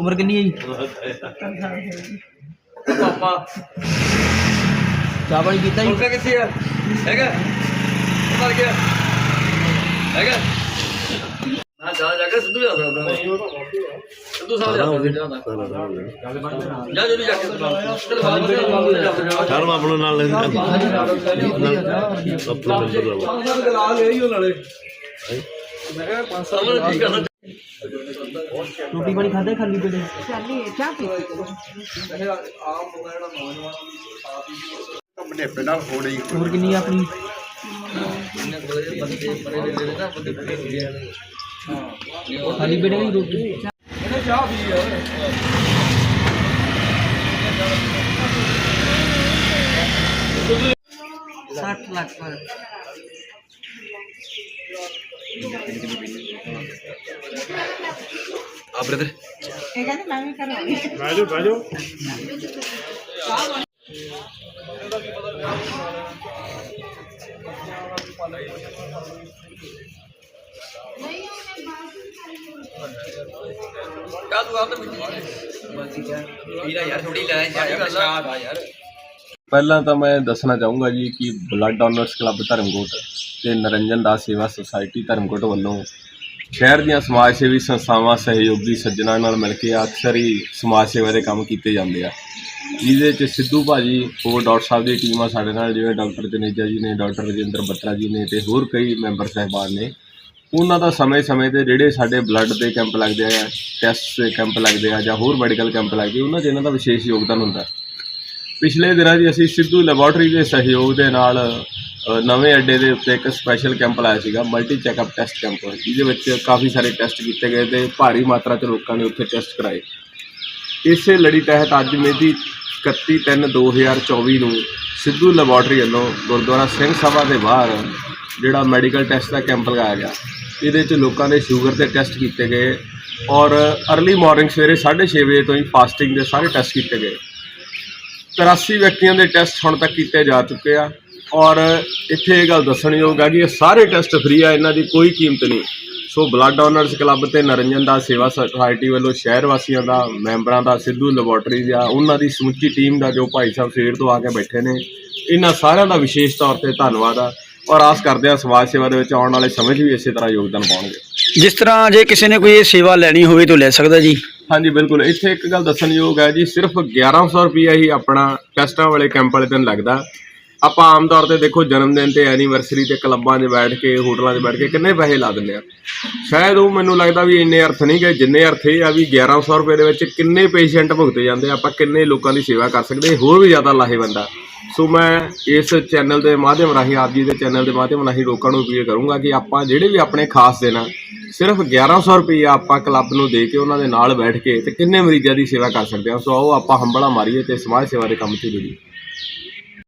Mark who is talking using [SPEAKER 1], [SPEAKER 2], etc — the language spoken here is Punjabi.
[SPEAKER 1] ਉਮਰ ਕਿੰਨੀ ਹੈ ਜੀ?
[SPEAKER 2] ਪਾਪਾ।
[SPEAKER 1] ਚਾਹ ਪਾਣੀ ਪੀਤਾ ਜੀ?
[SPEAKER 2] ਕਿੱਥੇ ਆ? ਹੈਗਾ? ਮਰ ਗਿਆ। ਹੈਗਾ? ਨਾ ਜਾ ਜਾ ਕੇ ਸਿੱਧੂ ਜਾ ਸਕਦਾ ਸਿੱਧੂ ਸਾਹਿਬ ਜਾ ਸਕਦੇ ਜਾ ਜਲਦੀ ਜਾ ਕੇ ਚਲ ਬਾਬਾ ਜੀ ਜੀ ਜਾ। ਜਾ
[SPEAKER 3] ਸ਼ਰਮ ਆਪਣਾ ਨਾਲ ਲੈ ਆਪਣਾ ਬੰਦਰ ਦਾ
[SPEAKER 2] ਲਾ ਲੈ ਹੀ ਉਹ ਨਾਲੇ। ਮੈਂ ਕਿਹਾ ਪੰਜ ਸਾਲ ਠੀਕ ਆ
[SPEAKER 1] ਰੋਟੀ ਪਾਣੀ ਖਾਦਾ ਖਾਲੀ ਪੇਟੇ?
[SPEAKER 3] ਮਨੇਪੇ ਨਾਲ ਹੋੜੀ
[SPEAKER 1] ਉਮਰ ਕਿੰਨੀ ਹੈ ਆਪਣੀ? ਖਾਲੀ ਪੇਟੇ ਦੀ ਰੋਟੀ?
[SPEAKER 4] ਸੱਠ ਲੱਖ। ਪਰ
[SPEAKER 2] ਆ ਬ੍ਰਦਰ
[SPEAKER 4] ਇਹ ਕਹਿੰਦੇ ਮੈਂ ਵੀ ਕਰਾਂਗੀ
[SPEAKER 3] ਬਾਜੋ ਬਾਜੋ।
[SPEAKER 2] ਕਾ ਤੂੰ ਆਪ ਤਾਂ ਮਿੱਟੀ ਵੀਰਾ ਯਾਰ ਥੋੜੀ ਲੈ ਜਾ ਯਾਰ ਸ਼ਾਦ ਆ। ਯਾਰ।
[SPEAKER 5] ਪਹਿਲਾਂ ਤਾਂ ਮੈਂ ਦੱਸਣਾ ਚਾਹੂੰਗਾ ਜੀ ਕਿ ਬਲੱਡ ਡੋਨਰਸ ਕਲੱਬ ਧਰਮਕੋਟ ਤੇ ਨਰਿੰਜਨ ਦਾਸ ਸੇਵਾ ਸੁਸਾਇਟੀ ਧਰਮਕੋਟ ਵੱਲੋਂ ਸ਼ਹਿਰ ਦੀਆਂ ਸਮਾਜ ਸੇਵੀ ਸੰਸਥਾਵਾਂ, ਸਹਿਯੋਗੀ ਸੱਜਣਾ ਨਾਲ ਮਿਲ ਕੇ ਅਕਸਰ ਹੀ ਸਮਾਜ ਸੇਵਾ ਦੇ ਕੰਮ ਕੀਤੇ ਜਾਂਦੇ ਆ। ਜਿਹਦੇ ਚ ਸਿੱਧੂ ਭਾਜੀ ਹੋਰ ਡਾਕਟਰ ਸਾਹਿਬ ਦੀ ਟੀਮ ਆ ਸਾਡੇ ਨਾਲ, ਜਿਵੇਂ ਡਾਕਟਰ ਜਨੇਜਾ ਜੀ ਨੇ, ਡਾਕਟਰ ਰਜਿੰਦਰ ਬੱਤਰਾ ਜੀ ਨੇ ਤੇ ਹੋਰ ਕਈ ਮੈਂਬਰ ਸਹਿਬਾਨ ਨੇ। ਉਹਨਾਂ ਦਾ ਸਮੇਂ-ਸਮੇਂ ਤੇ ਜਿਹੜੇ ਸਾਡੇ ਬਲੱਡ ਦੇ ਕੈਂਪ ਲੱਗਦੇ ਆ, ਟੈਸਟ ਦੇ ਕੈਂਪ ਲੱਗਦੇ ਆ ਜਾਂ ਹੋਰ ਮੈਡੀਕਲ ਕੈਂਪ ਲੱਗਦੇ ਉਹਨਾਂ 'ਚ ਇਹਨਾਂ ਦਾ ਵਿਸ਼ੇਸ਼ ਯੋਗਦਾਨ ਹੁੰਦਾ। ਪਿਛਲੇ ਦਿਨਾਂ 'ਚ ਅਸੀਂ ਸਿੱਧੂ ਲੈਬੋਰਟਰੀ ਦੇ ਸਹਿਯੋਗ ਦੇ ਨਾਲ ਨਵੇਂ ਅੱਡੇ ਦੇ ਉੱਤੇ ਇੱਕ ਸਪੈਸ਼ਲ ਕੈਂਪ ਲਾਇਆ ਸੀਗਾ ਮਲਟੀ ਚੈੱਕਅਪ ਟੈਸਟ ਕੈਂਪ ਜਿਹਦੇ ਵਿੱਚ ਕਾਫੀ ਸਾਰੇ ਟੈਸਟ ਕੀਤੇ ਗਏ ਤੇ ਭਾਰੀ ਮਾਤਰਾ 'ਚ ਲੋਕਾਂ ਨੇ ਉੱਥੇ ਟੈਸਟ ਕਰਾਏ। ਇਸੇ ਲੜੀ ਤਹਿਤ ਅੱਜ ਮਿਤੀ 31/3/2024 ਨੂੰ ਸਿੱਧੂ ਲੈਬੋਰਟਰੀ ਵੱਲੋਂ ਗੁਰਦੁਆਰਾ ਸਿੰਘ ਸਭਾ ਦੇ ਬਾਹਰ ਜਿਹੜਾ ਮੈਡੀਕਲ ਟੈਸਟ ਦਾ ਕੈਂਪ ਲਗਾਇਆ ਗਿਆ, ਇਹਦੇ 'ਚ ਲੋਕਾਂ ਦੇ ਸ਼ੂਗਰ ਦੇ ਟੈਸਟ ਕੀਤੇ ਗਏ ਔਰ अर्ਲੀ ਮਾਰਨਿੰਗ ਸਵੇਰੇ 6:30 ਵਜੇ ਤੋਂ ਹੀ ਫਾਸਟਿੰਗ ਦੇ ਸਾਰੇ ਟੈਸਟ ਕੀਤੇ ਗਏ। 83 ਵਿਅਕਤੀਆਂ ਦੇ ਟੈਸਟ ਹੁਣ ਤੱਕ ਕੀਤੇ ਜਾ ਚੁੱਕੇ ਆ। ਔਰ ਇੱਥੇ ਇਹ ਗੱਲ ਦੱਸਣਯੋਗ ਆ ਕਿ ਇਹ ਸਾਰੇ ਟੈਸਟ ਫ੍ਰੀ ਆ ਇਹਨਾਂ ਦੀ ਕੋਈ ਕੀਮਤ ਨਹੀਂ। ਸੋ ਬਲੱਡ ਡੋਨਰਸ ਕਲੱਬ ਤੇ ਨਰਿੰਜਨ ਦਾ ਸੇਵਾ ਸੁਸਾਇਟੀ ਵੱਲੋਂ ਸ਼ਹਿਰ ਵਾਸੀਆਂ ਦਾ ਮੈਂਬਰਾਂ ਦਾ ਸਿੱਧੂ ਲੈਬੋਰਟਰੀ ਦਾ ਉਹਨਾਂ ਦੀ ਸਮੁੱਚੀ ਟੀਮ ਦਾ ਜੋ ਭਾਈ ਸਾਹਿਬ ਸਵੇਰ ਤੋਂ ਆ ਕੇ ਬੈਠੇ ਨੇ ਇਹਨਾਂ ਸਾਰਿਆਂ ਦਾ ਵਿਸ਼ੇਸ਼ ਤੌਰ ਤੇ ਧੰਨਵਾਦ ਆ ਔਰ ਆਸ ਕਰਦੇ ਆ ਸਮਾਜ ਸੇਵਾ ਦੇ ਵਿੱਚ ਆਉਣ ਵਾਲੇ ਸਮੇਂ 'ਚ ਵੀ ਇਸੇ ਤਰ੍ਹਾਂ ਯੋਗਦਾਨ ਪਾਉਣਗੇ।
[SPEAKER 6] ਜਿਸ ਤਰ੍ਹਾਂ ਜੇ ਕਿਸੇ ਨੇ ਕੋਈ ਇਹ ਸੇਵਾ ਲੈਣੀ ਹੋਵੇ ਤਾਂ ਲੈ ਸਕਦਾ ਜੀ।
[SPEAKER 5] ਹਾਂਜੀ ਬਿਲਕੁਲ। ਇੱਥੇ ਇੱਕ ਗੱਲ ਦੱਸਣਯੋਗ ਹੈ ਜੀ ਸਿਰਫ 1100 ਰੁਪਈਆ ਹੀ ਆਪਣਾ ਟੈਸਟਾਂ ਵਾਲੇ ਕੈਂਪ ਵਾਲੇ ਦਿਨ ਲੱਗਦਾ। ਆਪਾਂ ਆਮ ਤੌਰ ਤੇ ਦੇਖੋ ਜਨਮ ਦਿਨ ਤੇ ਐਨੀਵਰਸਰੀ ਤੇ ਕਲੱਬਾਂ 'ਚ ਬੈਠ ਕੇ ਹੋਟਲਾਂ 'ਚ ਬੈਠ ਕੇ ਕਿੰਨੇ ਪੈਸੇ ਲਾ ਦਿੰਦੇ ਆ। ਸ਼ਾਇਦ ਉਹ ਮੈਨੂੰ ਲੱਗਦਾ ਵੀ ਇੰਨੇ ਅਰਥ ਨਹੀਂ ਕਿ ਜਿੰਨੇ ਅਰਥ ਇਹ ਆ ਵੀ 1100 ਰੁਪਏ ਦੇ ਵਿੱਚ ਕਿੰਨੇ ਪੇਸ਼ੈਂਟ ਭੁਗਤੇ ਜਾਂਦੇ ਆ, ਆਪਾਂ ਕਿੰਨੇ ਲੋਕਾਂ ਦੀ ਸੇਵਾ ਕਰ ਸਕਦੇ ਹੋਰ ਵੀ ਜ਼ਿਆਦਾ ਲਾਹੇਵੰਦ ਆ। ਸੋ ਮੈਂ ਇਸ ਚੈਨਲ ਦੇ ਮਾਧਿਅਮ ਰਾਹੀਂ ਆਪ ਜੀ ਦੇ ਚੈਨਲ ਦੇ ਮਾਧਿਅਮ ਰਾਹੀਂ ਲੋਕਾਂ ਨੂੰ ਅਪੀਲ ਕਰੂੰਗਾ ਕਿ ਆਪਾਂ ਜਿਹੜੇ ਵੀ ਆਪਣੇ ਖਾਸ ਦਿਨ ਆ ਸਿਰਫ 1100 ਰੁਪਏ ਆਪਾਂ ਕਲੱਬ ਨੂੰ ਦੇ ਕੇ ਉਹਨਾਂ ਦੇ ਨਾਲ ਬੈਠ ਕੇ ਤੇ ਕਿੰਨੇ ਮਰੀਜ਼ਾਂ ਦੀ ਸੇਵਾ ਕਰ ਸਕਦੇ ਹਾਂ ਸੋ ਆਓ ਆਪਾਂ ਹੰਬਲਾ ਮਾਰੀਏ ਤੇ ਸਮਾਜ ਸੇਵਾ ਦੇ ਕੰਮ 'ਚ ਜੁੜੀਏ।